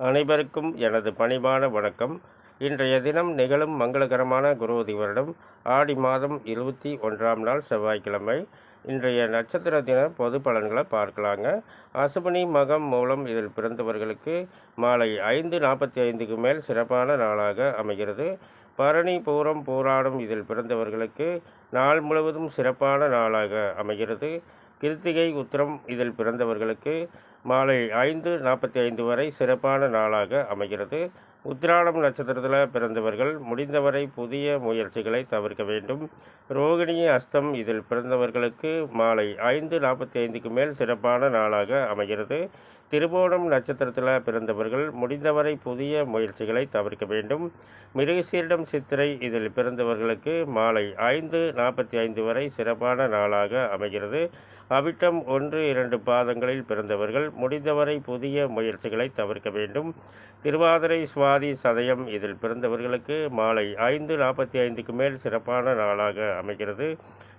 அனைவருக்கும் எனது பணிவான வணக்கம். இன்றைய தினம் நிகழும் மங்களகரமான குரோதி வருடம் ஆடி மாதம் இருபத்தி ஒன்றாம் நாள் செவ்வாய்க்கிழமை. இன்றைய நட்சத்திர தின பொது பலன்களை பார்க்கலாங்க. அசுபனி மகம் மூலம் இதில் பிறந்தவர்களுக்கு மாலை ஐந்து நாற்பத்தி ஐந்துக்கு மேல் சிறப்பான நாளாக அமைகிறது. பரணி பூரம் பூராடும் இதில் பிறந்தவர்களுக்கு நாள் முழுவதும் சிறப்பான நாளாக அமைகிறது. கிருத்திகை உத்திரம் இதில் பிறந்தவர்களுக்கு மாலை ஐந்து நாற்பத்தி ஐந்து வரை சிறப்பான நாளாக அமைகிறது. உத்திராடம் நட்சத்திரத்தில் பிறந்தவர்கள் முடிந்தவரை புதிய முயற்சிகளை தவிர்க்க வேண்டும். ரோகிணி அஸ்தம் இதில் பிறந்தவர்களுக்கு மாலை ஐந்து நாற்பத்தி ஐந்துக்கு மேல் சிறப்பான நாளாக அமைகிறது. திருவோணம் நட்சத்திரத்தில் பிறந்தவர்கள் முடிந்தவரை புதிய முயற்சிகளை தவிர்க்க வேண்டும். மிருகசீரிடம் சித்திரை இதில் பிறந்தவர்களுக்கு மாலை ஐந்து நாற்பத்தி ஐந்து வரை சிறப்பான நாளாக அமைகிறது. அவிட்டம் ஒன்று இரண்டு பாதங்களில் பிறந்தவர்கள் முடிந்தவரை புதிய முயற்சிகளை தவிர்க்க வேண்டும். திருவாதிரை சுவாதி சதயம் இதில் பிறந்தவர்களுக்கு மாலை ஐந்து நாற்பத்தி ஐந்துக்கு மேல் சிறப்பான நாளாக அமைகிறது.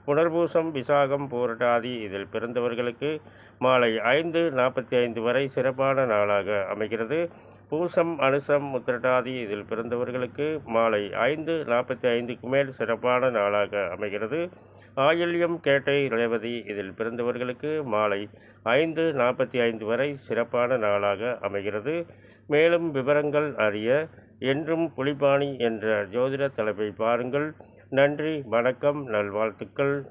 புனர்பூசம் விசாகம் போராட்டாதி இதில் பிறந்தவர்களுக்கு மாலை ஐந்து நாற்பத்தி ஐந்து வரை சிறப்பான நாளாக அமைகிறது. பூசம் அனுசம் முத்திரட்டாதி இதில் பிறந்தவர்களுக்கு மாலை ஐந்து நாற்பத்தி ஐந்துக்கு மேல் சிறப்பான நாளாக அமைகிறது. ஆயில்யம் கேட்டை ரேவதி இதில் பிறந்தவர்களுக்கு மாலை ஐந்து நாற்பத்தி ஐந்து வரை சிறப்பான நாளாக அமைகிறது. மேலும் விவரங்கள் அறிய என்றும் புலிபாணி என்ற ஜோதிட தலைப்பை பாருங்கள். நன்றி வணக்கம் நல்வாழ்த்துக்கள்.